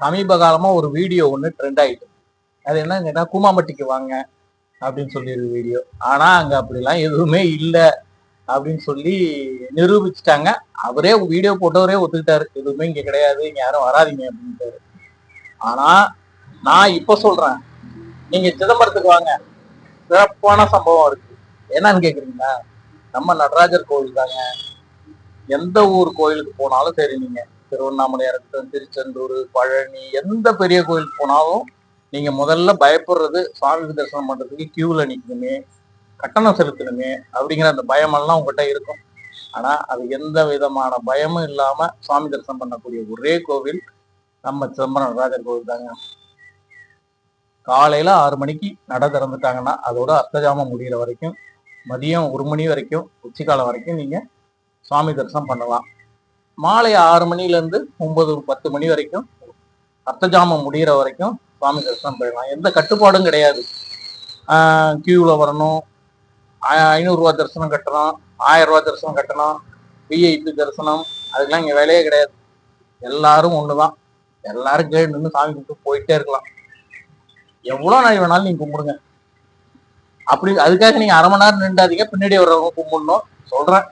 சமீப காலமா ஒரு வீடியோ ஒன்று ட்ரெண்ட் ஆயிட்டு அது என்ன கேட்டா கூமாம்பட்டிக்கு வாங்க அப்படின்னு சொல்லி ஒரு வீடியோ. ஆனா அங்க அப்படிலாம் எதுவுமே இல்லை அப்படின்னு சொல்லி நிரூபிச்சிட்டாங்க. அவரே வீடியோ போட்டவரே ஒத்துக்கிட்டாரு. எதுவுமே இங்க கிடையாது. இங்க யாரும் வராதீங்க அப்படின்ட்டாரு. ஆனா நான் இப்ப சொல்றேன். நீங்க சிதம்பரத்துக்கு வாங்க. சிறப்பான சம்பவம் இருக்கு. என்னன்னு கேக்குறீங்களா? நம்ம நடராஜர் கோவில் தாங்க. எந்த ஊர் கோயிலுக்கு போனாலும் சரி நீங்க. திருவண்ணாமலையா இருக்கட்டும் திருச்செந்தூர் பழனி எந்த பெரிய கோயிலுக்கு போனாலும் நீங்க முதல்ல பயப்படுறது சாமி தரிசனம் பண்றதுக்கு கியூல நிக்கணுமே கட்டணம் செலுத்தணுமே அப்படிங்கிற அந்த பயமெல்லாம் உங்ககிட்ட இருக்கும். ஆனா அது எந்த விதமான பயமும் இல்லாம சுவாமி தரிசனம் பண்ணக்கூடிய ஒரே கோவில் நம்ம சிதம்பரம் ராஜர் கோவில் தாங்க. காலையில ஆறு மணிக்கு நட திறந்துட்டாங்கன்னா அதோட அர்த்தஜாமம் முடிகிற வரைக்கும் மதியம் ஒரு மணி வரைக்கும் உச்சிக்காலம் வரைக்கும் நீங்க சுவாமி தரிசனம் பண்ணலாம். மாலை ஆறு மணிலேருந்து ஒன்பது பத்து மணி வரைக்கும் அர்த்தஜாமம் முடிகிற வரைக்கும் சுவாமி தரிசனம் போயிடலாம் எந்த கட்டுப்பாடும் கிடையாது. கியூவில் வரணும். ஐநூறுரூவா தரிசனம் கட்டணும். ஆயிரம் ரூபா தரிசனம் கட்டணும். விஐபி தரிசனம். அதுக்கெல்லாம் இங்கே வேலையே கிடையாது. எல்லாரும் தான் எல்லாரும் கேட்டு நின்று சாமி கும்பிட்டு போயிட்டே இருக்கலாம். எவ்வளோ நாள் வேணாலும் நீங்கள் கும்பிடுங்க. அப்படி அதுக்காக நீங்கள் அரை மணி நேரம் நின்றாதீங்க. பின்னாடி வர்றவங்க கும்பிடணும். சொல்கிறேன்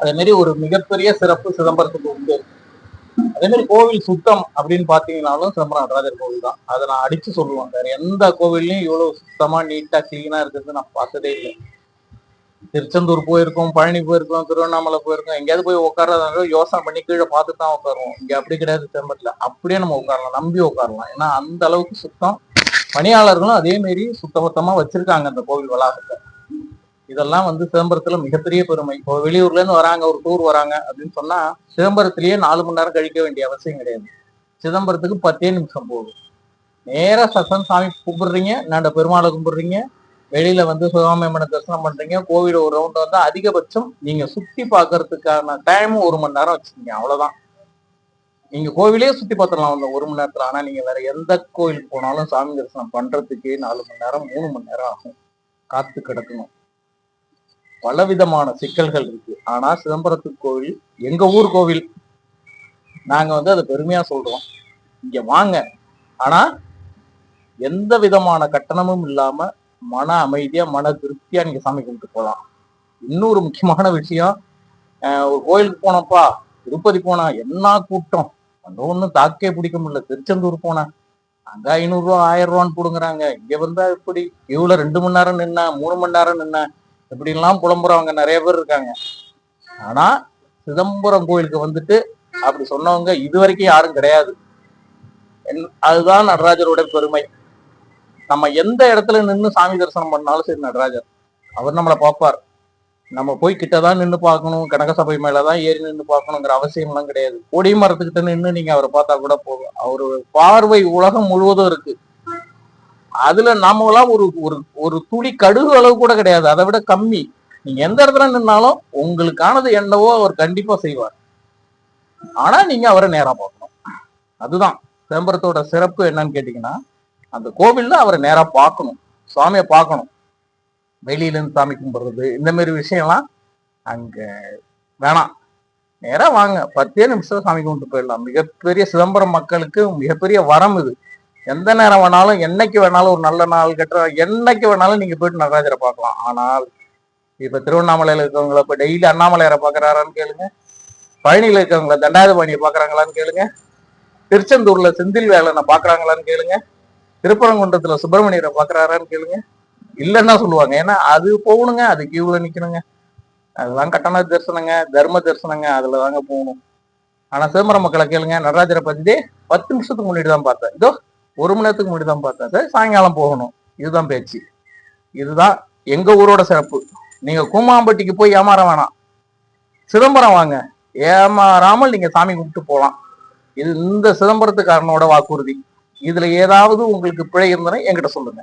அதே மாதிரி ஒரு மிகப்பெரிய சிறப்பு சிதம்பரத்துக்கு உண்டு. அதே மாதிரி கோவில் சுத்தம் அப்படின்னு பாத்தீங்கன்னாலும் சிதம்பரம் நடராஜர் கோவில் தான். அதை நான் அடிச்சு சொல்லுவேன். வேற எந்த கோவில்லையும் இவ்வளவு சுத்தமா நீட்டா கிளீனா இருக்கிறது நான் பார்த்ததே இல்லை. திருச்செந்தூர் போயிருக்கோம் பழனி போயிருக்கோம் திருவண்ணாமலை போயிருக்கோம். எங்கேயாவது போய் உட்கார்றதா யோசனை பண்ணி கீழே பார்த்துட்டு தான் உட்காருவோம். இங்க அப்படி கிடையாது சிதம்பரத்துல. அப்படியே நம்ம உட்காரலாம் நம்பி உட்காரலாம். ஏன்னா அந்த அளவுக்கு சுத்தம். பணியாளர்களும் அதே மாரி சுத்தபத்தமா வச்சிருக்காங்க அந்த கோவில் வளாகத்தை. இதெல்லாம் வந்து சிதம்பரத்துல மிகப்பெரிய பெருமை. இப்போ வெளியூர்ல இருந்து வராங்க ஒரு டூர் வராங்க அப்படின்னு சொன்னா சிதம்பரத்திலேயே நாலு மணி நேரம் கழிக்க வேண்டிய அவசியம் கிடையாது. சிதம்பரத்துக்கு பத்தே நிமிஷம் போகும் நேரா சசன் சாமி கும்பிடுறீங்க நான் பெருமாளை கும்பிடுறீங்க வெளியில வந்து சுகாமேமனை தரிசனம் பண்றீங்க கோவில ஒரு ரவுண்ட் வந்து அதிகபட்சம் நீங்க சுத்தி பார்க்கறதுக்கான டைம் ஒரு மணி நேரம் வச்சுக்கீங்க அவ்வளவுதான். நீங்க கோவிலே சுத்தி பார்த்துடலாம் அந்த ஒரு மணி நேரத்துல. ஆனா நீங்க வேற எந்த கோயிலுக்கு போனாலும் சாமி தரிசனம் பண்றதுக்கு நாலு மணி நேரம் மூணு மணி நேரம் ஆகும். காத்து கிடக்கணும். பலவிதமான சிக்கல்கள் இருக்கு. ஆனா சிதம்பரத்து கோவில் எங்க ஊர் கோவில் நாங்க வந்து அதை பெருமையா சொல்றோம். இங்க வாங்க. ஆனா எந்த விதமான கட்டணமும் இல்லாம மன அமைதியா மன திருப்தியா நீங்க சாமி கும்பிட்டு போகலாம் இன்னொரு முக்கியமான விஷயம் ஒரு கோயிலுக்கு போனப்பா திருப்பதி போனா என்ன கூட்டம்? அந்த ஒன்றும் தாக்கே பிடிக்க முடியல. திருச்செந்தூர் போனேன் அங்க ஐநூறுரூவா ஆயிரம் ரூபான்னு போடுங்கிறாங்க. இங்க வந்தா இப்படி கியூல ரெண்டு மணி நேரம் நின்ன மூணு மணி நேரம் நின்ன இப்படின்லாம் புலம்புறவங்க நிறைய பேர் இருக்காங்க. ஆனா சிதம்பரம் கோயிலுக்கு வந்துட்டு அப்படி சொன்னவங்க இது வரைக்கும் யாரும் கிடையாது. என்- அதுதான் நடராஜரோட பெருமை. நம்ம எந்த இடத்துல நின்று சாமி தரிசனம் பண்ணாலும் சரி நடராஜர். அவர் நம்மளை பார்ப்பார். நம்ம போய் கிட்டதான் நின்று பார்க்கணும். கனக சபை மேலதான் ஏறி நின்று பார்க்கணுங்கிற அவசியம்லாம் கிடையாது. கொடி மரத்துக்கிட்ட நின்று நீங்க அவரை பார்த்தா கூட போதும். அவரு பார்வை உலகம் முழுவதும் இருக்கு. அதுல நாமெல்லாம் ஒரு ஒரு ஒரு துளி கடுகு அளவு கூட கிடையாது. அதை விட கம்மி. நீங்க எந்த இடத்துல நின்னாலும் உங்களுக்கானது என்னவோ அவர் கண்டிப்பா செய்வார். ஆனா நீங்க அவரை நேரா பார்க்கணும். அதுதான். சிதம்பரத்தோட சிறப்பு என்னன்னு கேட்டீங்கன்னா அந்த கோவில்ல அவரை நேரா பார்க்கணும். சுவாமியை பார்க்கணும். வெளியில இருந்து சாமி கும்பிடுறது இந்த மாதிரி விஷயம்லாம் அங்க வேணாம். நேரா வாங்க. பத்தே நிமிஷம் சாமி கும்பிட்டு போயிடலாம். மிகப்பெரிய சிதம்பரம் மக்களுக்கு மிகப்பெரிய வரம் இது. எந்த நேரம் வேணாலும் என்னைக்கு வேணாலும் ஒரு நல்ல நாள் கெட்ட என்னைக்கு வேணாலும் நீங்க போயிட்டு நடராஜரை பார்க்கலாம். ஆனால் இப்ப திருவண்ணாமலையில இருக்கவங்கள இப்ப டெய்லி அண்ணாமலையரை பாக்குறாரான்னு கேளுங்க. பழனியில இருக்கவங்கள தண்டாயுதபாணியை பாக்குறாங்களான்னு கேளுங்க. திருச்செந்தூர்ல செந்தில் வேலனை பாக்குறாங்களான்னு கேளுங்க. திருப்பரங்குன்றத்துல சுப்பிரமணியரை பாக்குறாரான்னு கேளுங்க. இல்லைன்னா சொல்லுவாங்க. ஏன்னா அது போகணுங்க அது கியூல நிக்கணுங்க. அதெல்லாம் கட்டண தரிசனங்க தர்ம தரிசனங்க அதுல தாங்க போகணும். ஆனா சிதம்பரம் மக்களை கேளுங்க நடராஜரை பத்தி பத்து நிமிஷத்துக்கு முன்னாடி தான் பார்த்தேன். இதோ ஒரு மணி நேரத்துக்கு முன்னாடி தான் பார்த்தேன். சாயங்காலம் போகணும். இதுதான் பேச்சு. இதுதான் எங்க ஊரோட சிறப்பு. நீங்க கூமாம்பட்டிக்கு போய் ஏமாற வேணாம். சிதம்பரம் வாங்க. ஏமாறாமல் நீங்க சாமி கும்பிட்டு போகலாம் இது இந்த சிதம்பரத்துக்காரனோட வாக்குறுதி. இதுல ஏதாவது உங்களுக்கு பிழை இருந்ததுன்னா என்கிட்ட சொல்லுங்க.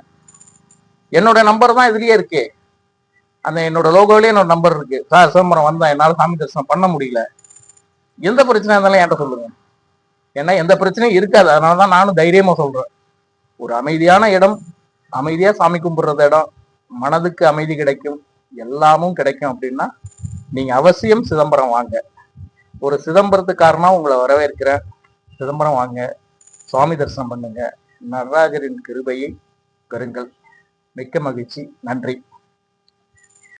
என்னோட நம்பர் தான் இதுலயே இருக்கே. அந்த என்னோட லோகோலயே என்னோட நம்பர் இருக்கு. சார் சிதம்பரம் வந்தா என்னால சாமி தரிசனம் பண்ண முடியல. எந்த பிரச்சனை இருந்தாலும் என்கிட்ட சொல்லுங்க. ஏன்னா எந்த பிரச்சனையும் இருக்காது. அதனாலதான் நானும் தைரியமா சொல்றேன். ஒரு அமைதியான இடம் அமைதியா சாமி கும்பிடுறது இடம் மனதுக்கு அமைதி கிடைக்கும் எல்லாமும் கிடைக்கும் அப்படின்னா நீங்க அவசியம் சிதம்பரம் வாங்க. ஒரு சிதம்பரத்துக்காரனா உங்களை வரவேற்கிறேன். சிதம்பரம் வாங்க. சுவாமி தரிசனம் பண்ணுங்க. நடராஜரின் கிருபையை பெறுங்கள். மிக்க மகிழ்ச்சி. நன்றி.